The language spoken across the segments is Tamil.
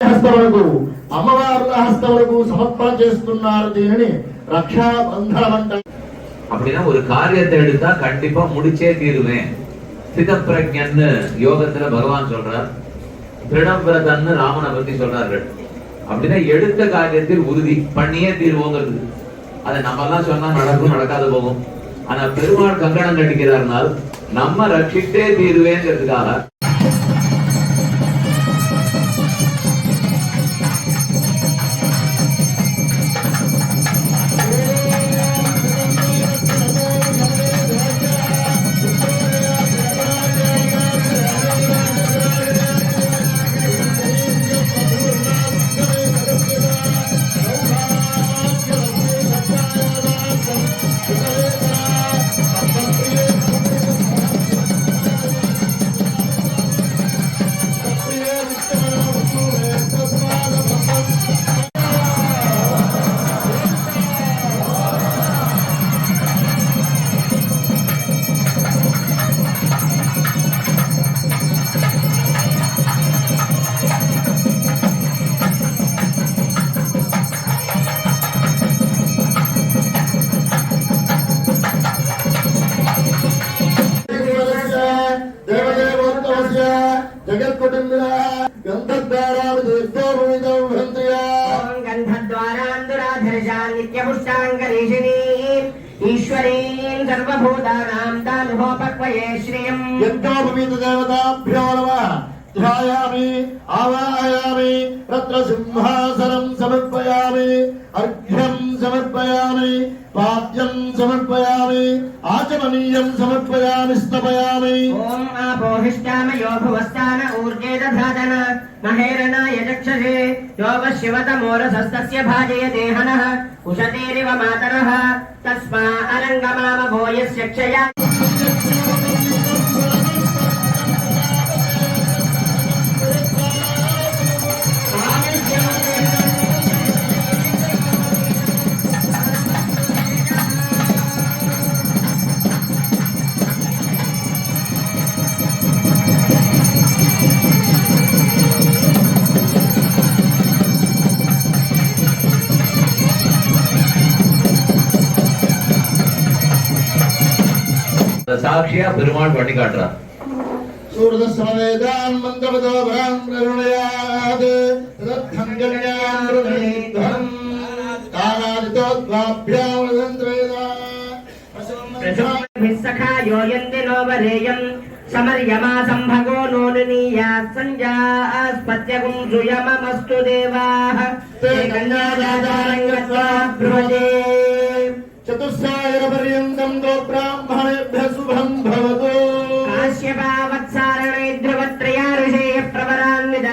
హస్తం వరకు అమ్మవార్ల హస్తం వరకు సమర్పణ చేస్తున్నారు దీనిని రక్షాబంధనం అంటారు அப்படின்னா ஒரு காரியத்தை எடுத்தா கண்டிப்பா முடிச்சே தீருவேன் சிதப்பிரஜன்னு யோகத்துல பகவான் சொல்றார் திருடம்பிரதன்னு ராமனை பத்தி சொல்றார்கள் அப்படின்னா எடுத்த காரியத்தில் உறுதி பண்ணியே தீர்வோங்கிறது அதை நம்ம எல்லாம் சொன்னா நடக்கும் நடக்காது போகும் ஆனா பெருமாள் கங்கணம் கட்டிக்கிறார்னால் நம்ம ரட்சித்தே தீருவேங்கிறதுக்காக సర్వభూతానాం తానుభోపక్వయే శ్రియం యజ్ఞోపవీత దేవతాభ్యో నమ ధ్యాయామి ఆవాహయామి తత్ర సింహాసనం సమర్పయామి అర్ఘ్యం సమర్పయామి పాద్యం సమర్పయామి ఆచమనీయం సమర్పయామి స్తపయామి ఓం ఆపోహిష్టామయో భువస్థాన ఊర్జే దధాతన महेरणाय चक्षसे योगशिवतमोरसस्तस्य भाजयते हनः उशतेरिव मातरः तस्मा अरङ्गमामभूयस्य क्षया। சாட்சியா பெருமாள் பண்ணி காட்டுறார் சூரதசமவேதான் மந்தபதோபராம் பிரருணயாது ரத்தஞ்சன்யாம் பிரணிதம் காலாதிதோத்வாப்யாம் ரதந்திரேதா सखा योयन्ति नो वरेयम् समर्यमा सम्भगो नोदनीया सञ्जास्पत्यगुं सुयममस्तु देवाः ते कन्यादारङ्गत्वा ब्रुवजे చతుస్సాయన పర్యంతం తో బ్రాహ్మణేభ్య శుభం భవతు కాశ్యపావత్సారణే ధ్రువత్రయారుషేయ ప్రవరాన్విద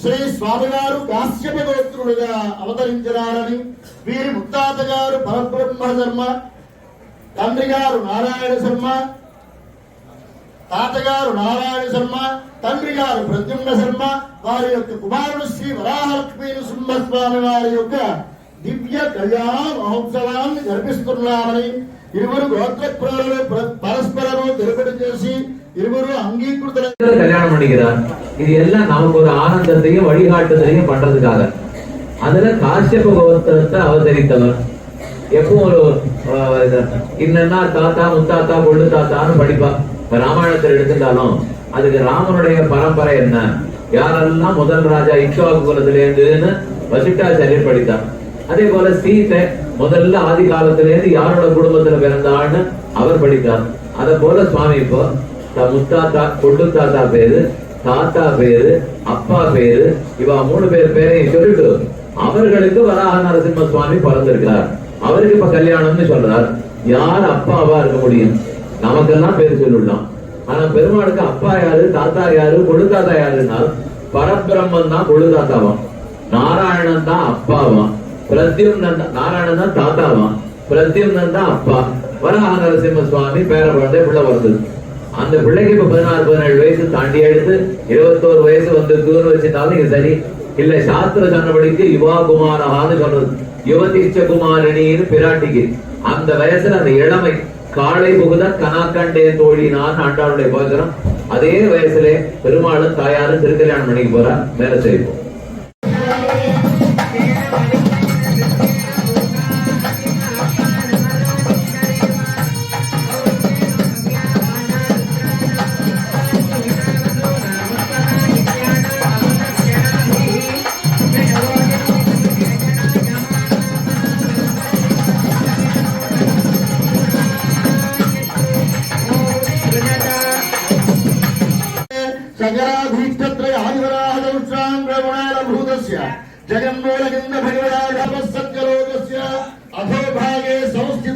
శ్రీ స్వామివారు కాశ్యప గోత్రుడుగా అవతరించినారని వీరి ముత్తాత గారు పరబ్రహ్మ శర్మ తండ్రి గారు నారాయణ శర్మ తాతగారు నారాయణ శర్మ తండ్రి గారు ప్రద్యుమ్న శర్మ వారి యొక్క కుమారుడు శ్రీ వరాహలక్ష్మీ నృసింహస్వామి వారి యొక్క దివ్య కళ్యాణ మహోత్సవాన్ని జరిపిస్తున్నామని ఇరువురు గోత్రప్రాలు పరస్పరము తెలుపడి చేసి ఇరువురు అంగీకృత கல்யாணம் பண்ணிக்கிறார் இது எல்லாம் நமக்கு ஒரு ஆனந்தத்தையும் வழிகாட்டுதலையும் பண்றதுக்காக அதுல காஷ்யப கோத்திரத்தை அவதரித்தவர் எப்பவும் ஒரு ஆஹ், இது, இன்னன்னா தாத்தா முத்தாத்தா கொள்ளு தாத்தான்னு படிப்பா இப்ப ராமாயணத்தில் எடுத்துட்டாலும் அதுக்கு ராமனுடைய பரம்பரை என்ன? யாரெல்லாம் முதல் ராஜா இக்ஷவாகு குலத்துல வசிட்டாச்சாரியர் வசிஷ்டாச்சாரியர் படித்தார். அதே போல சீதை முதல்ல ஆதி காலத்துல இருந்து யாரோட குடும்பத்துல பிறந்தாள்னு அவர் படித்தார். அத போல சுவாமி இப்போ முத்தாத்தா கொண்டு தாத்தா பேரு தாத்தா பேரு அப்பா பேரு இவா மூணு பேர் பேரையும் சொல்லிட்டு அவர்களுக்கு வராக நரசிம்ம சுவாமி பிறந்திருக்கிறார். அவருக்கு இப்ப கல்யாணம்னு சொல்றார். யார் அப்பாவா இருக்க முடியும்? நமக்கெல்லாம் பேர் சொல்லிடலாம். ஆனா பெருமாளுக்கு அப்பா யாரு தாத்தா யாரு கொழு தாத்தா யாருன்னா பரபிரம்மன் தான் கொழு தாத்தாவாம் நாராயணன் தான் அப்பாவாம். பிரத்யும்னன் நாராயணன் தான் தாத்தாவாம். பிரத்யும்னன் தான் அப்பா. வராக நரசிம்ம சுவாமி பேர குழந்தை பிள்ளை வந்தது அந்த பிள்ளைக்கு இப்ப பதினாறு பதினேழு வயசு தாண்டி எடுத்து இருபத்தோரு வயசு வந்து வச்சுட்டாலும் இது சரி. இல்ல சாஸ்திர சொன்னபடிக்கு யுவா குமாரஹான்னு சொன்னது யுவதிச்ச குமாரணின்னு பிராட்டிக்கு. அந்த வயசுல அந்த இளமை காளை புகுத கனாக்கண்டே தோழினான் ஆண்டாளுடைய போஜனம் அதே வயசுல பெருமாளும் தாயாரும் திருக்கல்யாணம் பண்ணிக்கு போறா மேல செய்வோம்.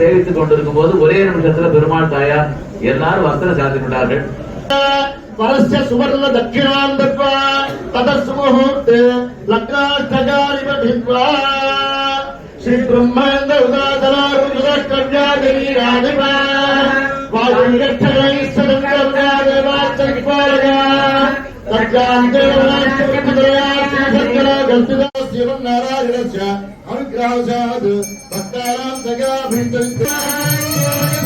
சேவித்துக் கொண்டிருக்கும் போது ஒரே நிமிஷத்துல பெருமாள் தாயார் எல்லாரும் வஸ்திரம் சாத்தி விட்டார்கள். பரஸ்ய சுவர்ண தட்சிணாம் Tattva ததஸ்து முகூர்த்தே லக்னாஷ்டகாரிம பித்வா Sri பிரம்மாந்த உதாதனாருகில கன்யாதரி ராஜிவா। வாசுங்கட்டகை சரங்கா தர்காந்தேவராஷ்டிரயா Sri சத்கரா Kalpita America, we think.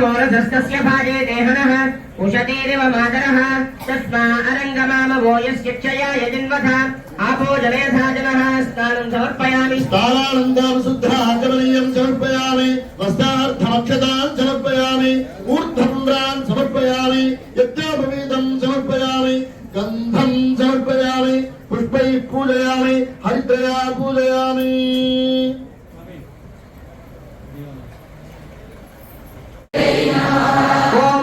शिवतमोरधस्तस्य भाजे देहनः उषतीरिव मातरः तस्मा अरङ्गमामवो यस्य क्षया यजिन्वथ। आपो जलयथा जनः स्नानं समर्पयामि। स्नानानन्दां शुद्धाचमनीयं समर्पयामि। वस्त्रार्थमक्षतां समर्पयामि। ऊर्ध्वपुण्ड्रान् समर्पयामि। यज्ञोपवीतं समर्पयामि। गन्धं समर्पयामि। पुष्पैः पूजयामि। हरिद्रया पूजयामि। Oh.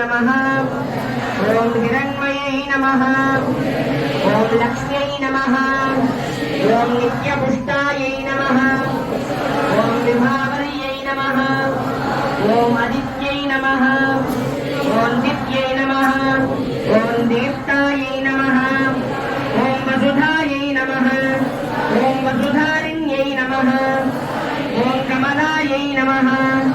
नमः ॐ हिरण्मयै नमः ॐ लक्ष्म्यै नमः ॐ नित्यपुष्टायै नमः ॐ विभावर्यै नमः ॐ अदित्यै नमः ॐ दित्यै नमः ॐ दीप्तायै नमः ॐ वसुधायै नमः ॐ वसुधारिण्यै नमः ॐ कमलायै नमः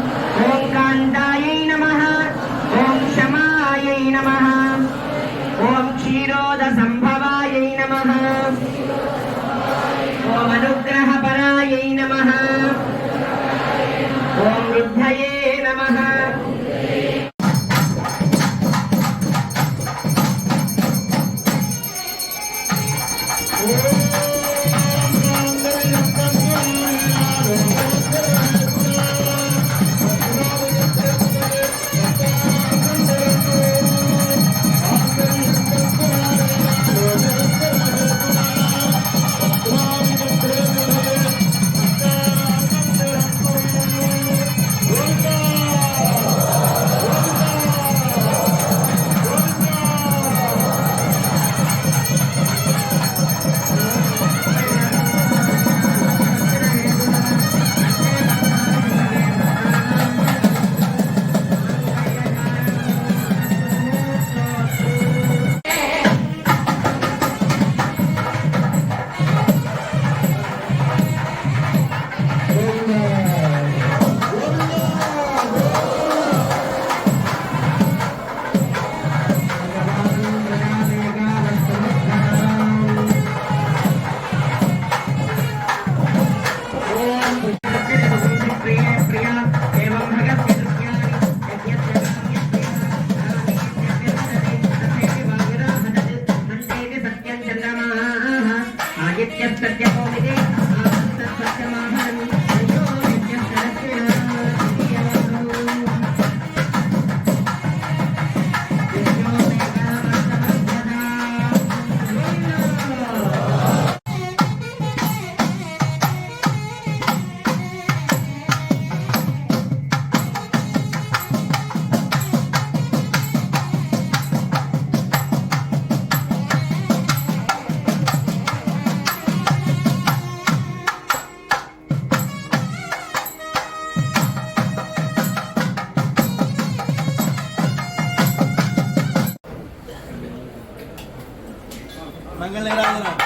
வெள்ளகிராஜராம்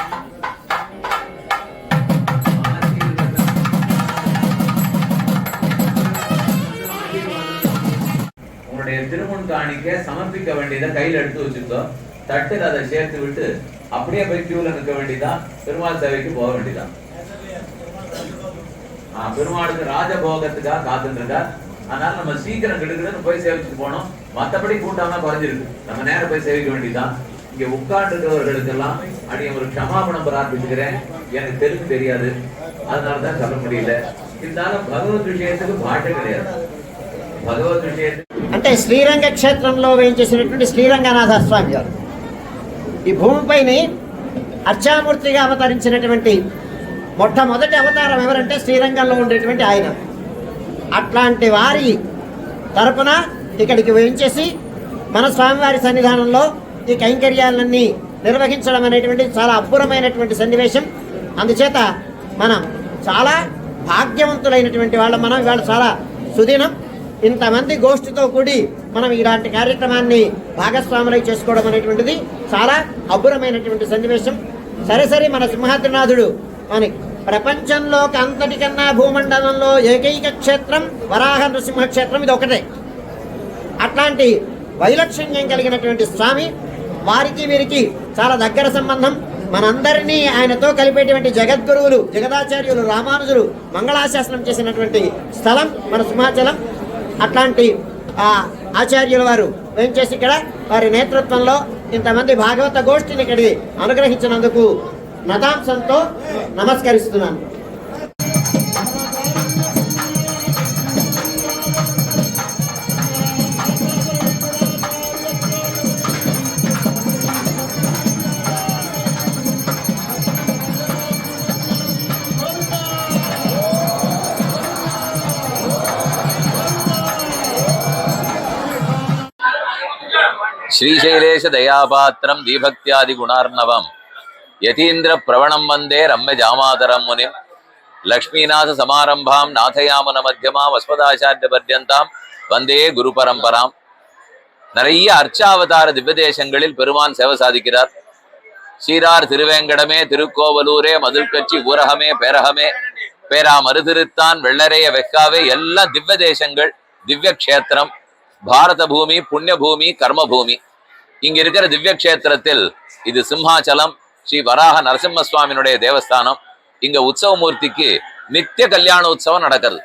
உங்களுடைய திருமண் காணிக்க சமர்ப்பிக்க வேண்டியதை கையில் எடுத்து வச்சிருந்தோம். தட்டில் அதை சேர்த்து விட்டு அப்படியே போய் கியூல நிற்க வேண்டியதா? பெருமாள் சேவைக்கு போக வேண்டியதா? பெருமாளுக்கு ராஜபோகத்துக்காக காத்துருக்கார் அதனால நம்ம சீக்கிரம் கெடுக்கிறதுன்னு போய் சேவிச்சுட்டு போனோம். மற்றபடி கூட்டாம குறைஞ்சிருக்கு. நம்ம நேரம் போய் சேவிக்க வேண்டியதான் இங்க உட்கார்ந்து இருக்கிறவர்களுக்கெல்லாம் அடி ஒரு க்ஷமாபணம் பிரார்த்திச்சுக்கிறேன் எனக்கு தெலுங்கு தெரியாது அதனாலதான் சொல்ல முடியல இருந்தாலும் பகவத் விஷயத்துக்கு பாட்டு கிடையாது భగవద్ విషయం అంటే శ్రీరంగ క్షేత్రంలో వేయించేసినటువంటి శ్రీరంగనాథ స్వామి గారు ఈ భూమిపైని అర్చామూర్తిగా అవతరించినటువంటి మొట్టమొదటి అవతారం ఎవరంటే శ్రీరంగంలో ఉండేటువంటి ఆయన అట్లాంటి వారి తరపున ఇక్కడికి వేయించేసి మన స్వామివారి సన్నిధానంలో ఈ కైంకర్యాలన్నీ నిర్వహించడం అనేటువంటి చాలా అబ్బురమైనటువంటి సన్నివేశం. అందుచేత మనం చాలా భాగ్యవంతులైనటువంటి వాళ్ళం మనం ఇవాళ చాలా సుదినం. ఇంతమంది గోష్ఠితో కూడి మనం ఇలాంటి కార్యక్రమాన్ని భాగస్వాములై చేసుకోవడం అనేటువంటిది చాలా అబ్బురమైనటువంటి సన్నివేశం. సరే సరే మన సింహాద్రినాథుడు మన ప్రపంచంలో అంతటికన్నా భూమండలంలో ఏకైక క్షేత్రం వరాహ నృసింహ క్షేత్రం ఇది ఒకటే అట్లాంటి వైలక్షణ్యం కలిగినటువంటి స్వామి వారికి వీరికి చాలా దగ్గర సంబంధం. మనందరినీ ఆయనతో కలిపేటువంటి జగద్గురువులు జగదాచార్యులు రామానుజులు మంగళాశాసనం చేసినటువంటి స్థలం మన సింహాచలం. అట్లాంటి ఆ ఆచార్యుల వారు ఏం చేసి ఇక్కడ వారి నేతృత్వంలో ఇంతమంది భాగవత గోష్ఠిని ఇక్కడికి అనుగ్రహించినందుకు నదాంశంతో నమస్కరిస్తున్నాను. ஸ்ரீசைலேஷ தயாபாத்திரம் தீபக்தியாதி குணார்ணவம் யதீந்திர பிரவணம் வந்தே ரம்ம ஜாமாதரம் முனிம் லக்ஷ்மீநாத சமாரம்பாம் நாதயாமன மத்தியமாம் வஸ்வதாச்சாரிய பர்யந்தாம் வந்தே குரு பரம்பராம் நிறைய அர்ச்சாவதார திவ்யதேசங்களில் பெருமான் சேவை சாதிக்கிறார் சீரார் திருவேங்கடமே திருக்கோவலூரே மதுர்கட்சி ஊரகமே பேரகமே பேரா மறுதிருத்தான் வெள்ளரைய வெக்காவே எல்லா திவ்ய தேசங்கள் திவ்ய கஷேத்திரம் பாரத பூமி புண்ணிய பூமி கர்ம பூமி இங்க இருக்கிற திவ்ய க்ஷேத்திரத்தில் இது சிம்ஹாச்சலம் ஸ்ரீ வராக நரசிம்ம சுவாமியினுடைய தேவஸ்தானம். இங்க உற்சவமூர்த்திக்கு நித்திய கல்யாண உற்சவம் நடக்கிறது.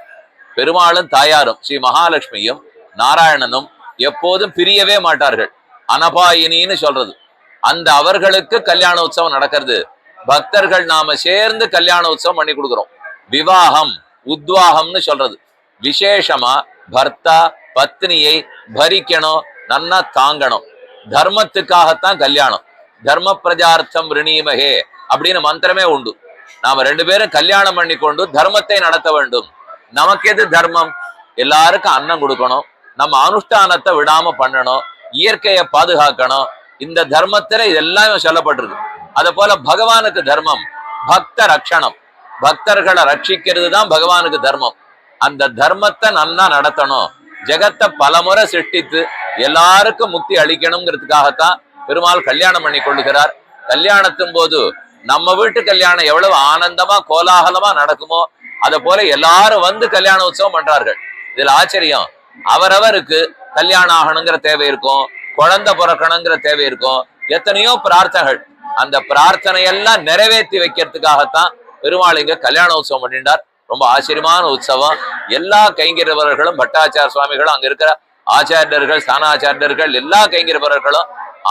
பெருமாளும் தாயாரும் ஸ்ரீ மகாலட்சுமியும் நாராயணனும் எப்போதும் பிரியவே மாட்டார்கள். அனபாயினின்னு சொல்றது. அந்த அவர்களுக்கு கல்யாண உற்சவம் நடக்கிறது. பக்தர்கள் நாம சேர்ந்து கல்யாண உற்சவம் பண்ணி கொடுக்குறோம். விவாகம் உத்வாகம்னு சொல்றது. விசேஷமா பர்த்தா பத்னியை பரிக்கணும் நன்னா தாங்கணும். தர்மத்துக்காகத்தான் கல்யாணம். தர்ம பிரஜார்த்தம் ரிணீமகே அப்படின்னு மந்திரமே உண்டு. நாம ரெண்டு பேரும் கல்யாணம் பண்ணி கொண்டு தர்மத்தை நடத்த வேண்டும். நமக்கு எது தர்மம்? எல்லாருக்கும் அன்னம் கொடுக்கணும். நம்ம அனுஷ்டானத்தை விடாம பண்ணணும். இயற்கையை பாதுகாக்கணும். இந்த தர்மத்துல இதெல்லாம் சொல்லப்பட்டிருக்கு. அத போல பகவானுக்கு தர்மம் பக்த ரக்ஷணம். பக்தர்களை ரட்சிக்கிறது தான் பகவானுக்கு தர்மம். அந்த தர்மத்தை நன்னா நடத்தணும். ஜெகத்தை பலமுறை சிருஷ்டித்து எல்லாருக்கும் முக்தி அளிக்கணுங்கிறதுக்காகத்தான் பெருமாள் கல்யாணம் பண்ணி கொள்ளுகிறார். கல்யாணத்தின் போது நம்ம வீட்டு கல்யாணம் எவ்வளவு ஆனந்தமா கோலாகலமா நடக்குமோ அதை போல எல்லாரும் வந்து கல்யாண உற்சவம் பண்றார்கள். இதுல ஆச்சரியம். அவரவருக்கு கல்யாணம் ஆகணுங்கிற தேவை இருக்கும் குழந்தை பிறக்கணுங்கிற தேவை இருக்கும் எத்தனையோ பிரார்த்தனைகள். அந்த பிரார்த்தனையெல்லாம் நிறைவேற்றி வைக்கிறதுக்காகத்தான் பெருமாள் இங்க கல்யாண உற்சவம் பண்ணிட்டார் ரொம்ப ஆச்சரியமான உற்சவம். எல்லா கைங்கரவர்களும் பட்டாச்சார சுவாமிகளும் அங்க இருக்கிற ஆச்சாரியர்கள் ஸ்தானாச்சாரியர்கள் எல்லா கைங்கரவர்களும்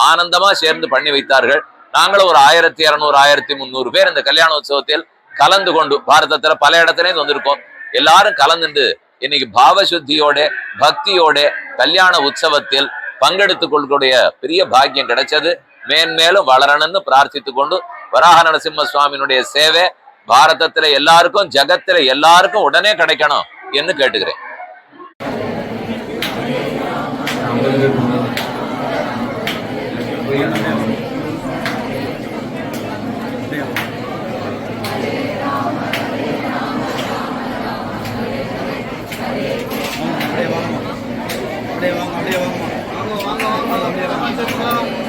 ஆனந்தமா சேர்ந்து பண்ணி வைத்தார்கள். நாங்களும் ஒரு ஆயிரத்தி இரநூறு ஆயிரத்தி முந்நூறு பேர் இந்த கல்யாண உற்சவத்தில் கலந்து கொண்டு பாரதத்துல பல இடத்துல வந்திருக்கோம். எல்லாரும் கலந்துண்டு இன்னைக்கு பாவசுத்தியோட பக்தியோட கல்யாண உற்சவத்தில் பங்கெடுத்துக் கொள்ளக்கூடிய பெரிய பாக்கியம் கிடைச்சது. மேன்மேலும் வளரணும்னு பிரார்த்தித்து கொண்டு வராக நரசிம்ம சுவாமியினுடைய சேவை பாரதத்துல எல்லாருக்கும் ஜகத்துல எல்லாருக்கும் உடனே கிடைக்கணும் என்று கேட்டுக்கிறேன். அப்படியே வாங்க அப்படியே வாங்க வாங்க வாங்க அப்படியே வாங்க.